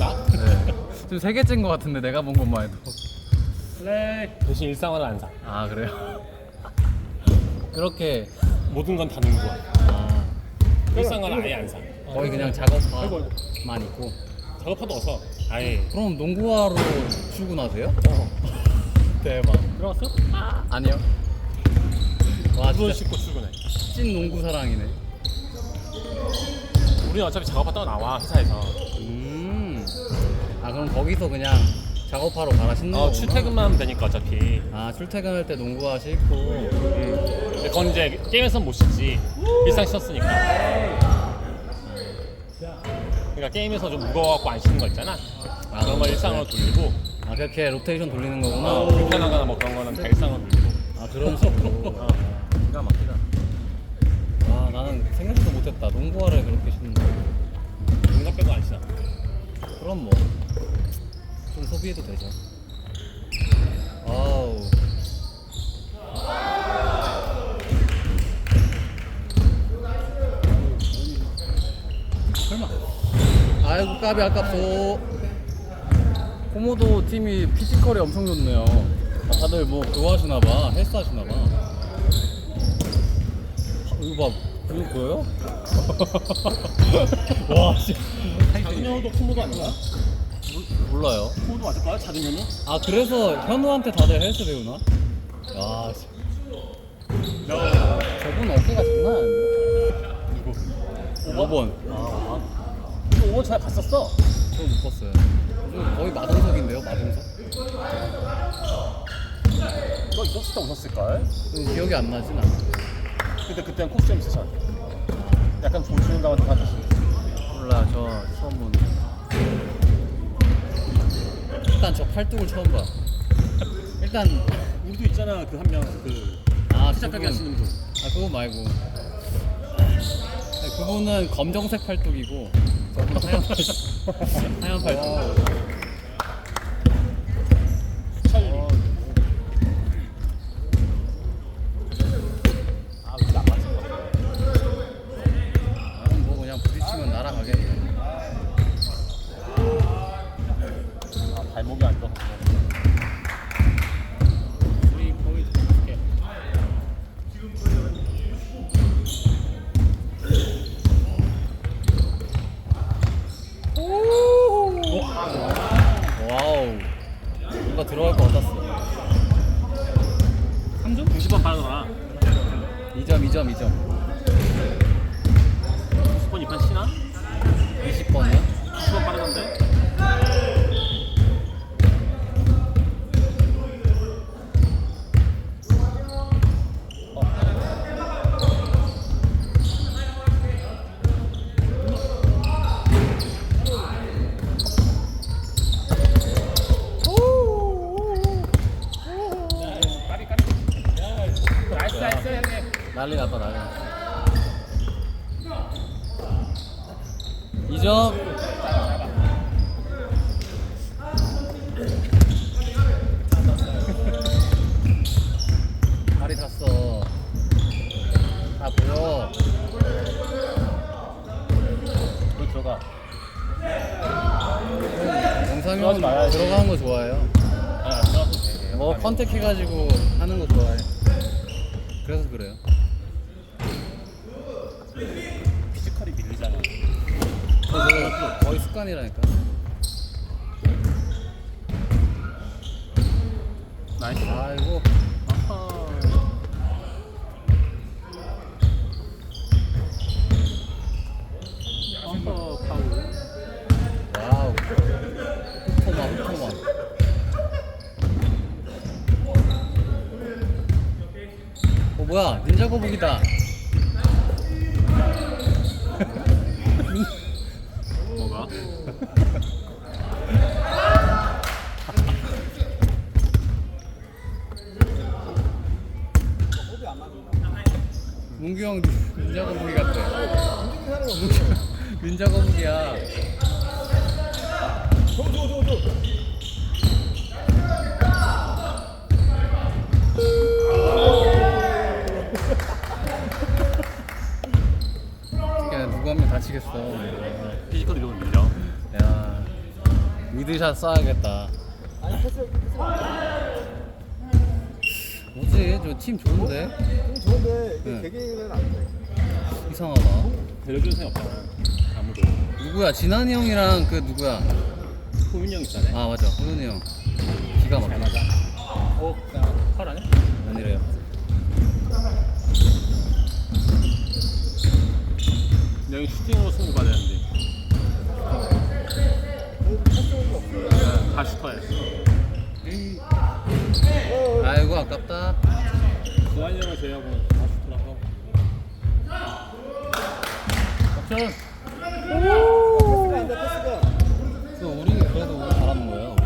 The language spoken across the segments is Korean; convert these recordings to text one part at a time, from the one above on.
나? 네. 지금 세 개째인 것 같은데 내가 본 것만 해도. 플레이 대신 일상화를 안 사. 아 그래요? 그렇게 모든 건다 농구야. 아, 일상화는 아예 안 사. 거의 그냥 아이고, 작업만 있고. 작업하도 어서 아예. 그럼 농구하러 출근하세요? 어. 대박. 들어갔어? 아니요. 와 두번 진짜 씻고 출근해. 찐 농구 사랑이네. 우리는 어차피 작업하다가 나와 회사에서. 음. 아 그럼 거기서 그냥 작업하러 가라 신는 어 거구나. 출퇴근만 하면 되니까 어차피. 아 출퇴근할 때 농구화 신고. 음. 근데 그건 이제 게임에서 못 쉬지. 일상 쉬었으니까. 그러니까 게임에서 좀 무거워갖고 안 쉬는 거 있잖아. 아, 그런 거. 일상으로 돌리고 아 그렇게 로테이션 돌리는 거구나. 어, 불편하거나 뭐 그런 거는 다 일상으로 돌리고. 아 그런 식으로. 어. 기가 막히다. 아 나는 생각도 못했다. 농구화를 그렇게 신는. 그럼 뭐 좀 소비해도 되죠. 아우. 설마. 아이고 까비 아깝소. 코모도 팀이 피지컬이 엄청 좋네요. 다들 뭐 그거 하시나봐. 헬스 하시나봐. 이거 봐. 이거 보여요? 와, 씨. 작은 현우도 코모도 아닌가? 몰라요. 코모도 맞을까요? 작은 현우? 아 그래서 현우한테 다들 헬스 배우나? 야 씨. 저분 어깨가 장난 아닌데? 누구? 5번 아. 5번 잘 갔었어. 저 못 봤어요 이거 거의 마동석인데요 마동석? 너 있었을 때 오셨을걸? 이거 기억이 안 나진 않아 근데 그때는 코스튬 있으셨 약간 조준감 같은 거 하셨어. 몰라 저 처음 보는 일단 저 팔뚝을 처음 봐. 일단 우리도 있잖아 그 한 명 그 아 시작하게 그분- 하시는 분. 아 그거 말고. 아니, 그분은 검정색 팔뚝이고 저분 하얀 팔뚝. 하얀 팔뚝 수철리. 아, 근데 안 맞을 것 같아. 나는 뭐 그냥 부딪히면 날아가겠네 아, 발목이 안 좋아. 우리 거기 줄게 와우 뭔가 들어갈 것 같았어 3점? 90번 빠르더라. 2점 2점 2점 90번 이판 치나? 20번이야? 90번 빠르던데? 나이스 나이스 형님 난리 났다 난리 났다. 2점. 다리 탔어. 다 보여. 너 들어가. 영상이 들어가지 말아야지. 들어가는 거 좋아해요. 들어가도 돼 뭐 컨택해가지고 하는 거 좋아해 거의 습관이라니까 나이스 아이고 파울 와우 흑토마 흑토마 어 뭐야 닌자 거북이다 문규 형 닌자 거북이 같아. 닌자 거북이야. 그냥 누구 한 명 다치겠어. 피지컬이 너무 밀려 야 미드샷 쏴야겠다. 아니 패스 패스 뭐지? 저 팀 좋은데? 좀 좋은데 이게 네. 개개인은 안 돼. 이상하다. 데려주는 사람 없잖아. 아무도. 누구야? 진한이 형이랑 그 누구야? 호민이 형 있잖아. 아 맞아. 호윤이 형. 기가 막혀. 어, 나팔 아니야? 아니래요. 내가 슈팅으로 승부 받았는데. 다 슈터야. 아이고 아깝다. 제외하고 다 슈터라고. 덕션. 패스가 그 우리 그래도 우리 잘하는 거예요.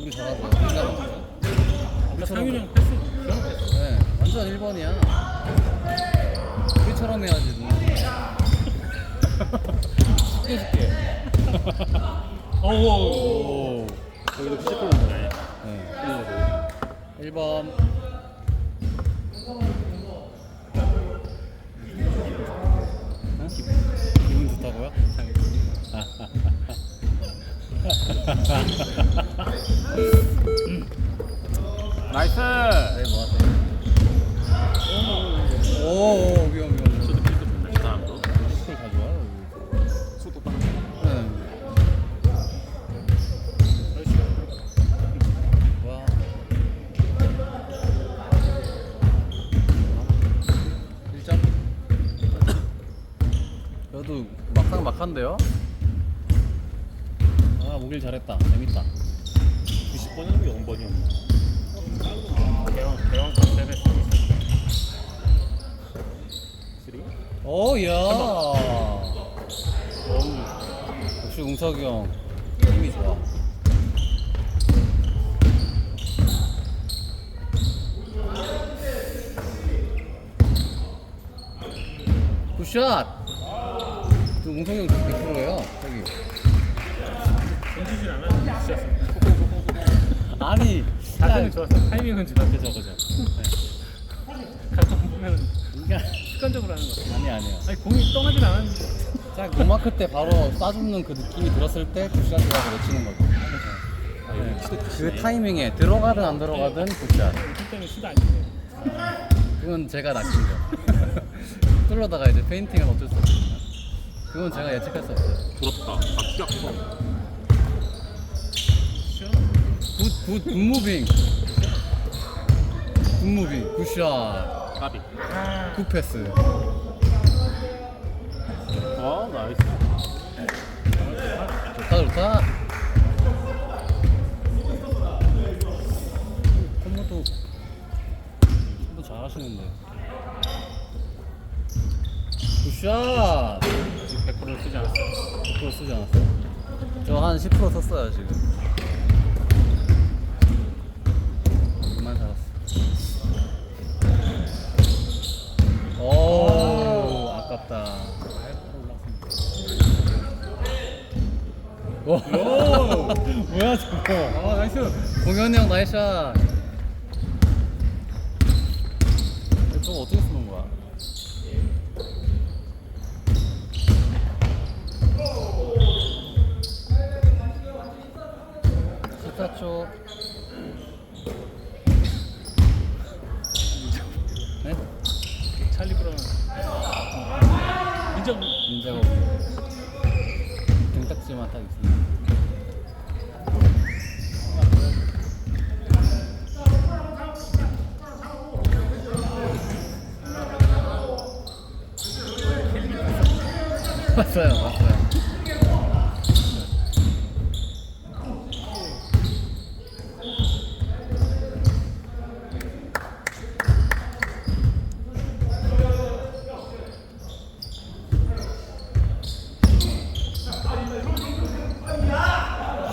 우리 잘하죠. 우리. 상윤이 형 패스. 네, 완전 1번이야. 우리처럼 해야지. 누나. 쉽게 쉽게. 어우. 거기도 피지컬 있네. 네. 1번. 어? 기분 좋다고요? 나이스. 네, 뭐 하세요? 오, 오, 위험, 위험. 막한데요? 아, 목일 잘했다. 재밌다. 90번이면 0번이었나? 대왕 대왕 컨셉에 3? 오, 야. 역시 웅석이 형. 힘이 좋아. 굿샷! 저 웅석이 형 100%예요, 저기. 던지질 않았는데 진짜. 아니, 자세는 야, 좋았어 타이밍은 좋았대 저거죠. 가끔 보면 이게 습관적으로 하는 거 아니 아니야. 아니 공이 떠나질 않았는데. 딱 노마크 때 바로 쏴주는 그 느낌이 들었을 때 굿샷이라고 외치는 거죠. 아 여기 키도 그 타이밍에 들어가든 안 들어가든 굿샷. 그 때문에 수도 아니네 그건 제가 낚인 거. 뚫러다가 이제 페인팅은 어쩔 수 없지만 그건 제가 예측할 수 없어요. 부럽다 아 키가 커 굿, 굿, 굿 무빙. 굿 무빙. 굿샷. 까비 굿 패스. 아 나이스 좋다, 좋다. 콤보도 콤보 잘하시는데. 굿샷. 지금 100%를 쓰지 않았어 100% 쓰지 않았어? 저한 10% 썼어요 지금. 그만 살았어. 오, 아깝다. 와, 뭐야 저거? 아 나이스 공현이 형 나이스 샷. 저거 어떻게 쓰는 거야? 초. 네? 찰리 브라운 인정 없고 등딱지만 딱 있습니다. 맞아요, 맞아요. 에이?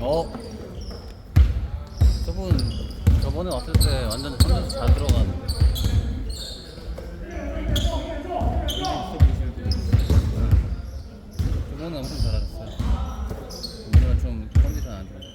어? 저번에 왔을 때 완전 완전 잘 들어가는데. 오늘 엄청 잘하셨어 요.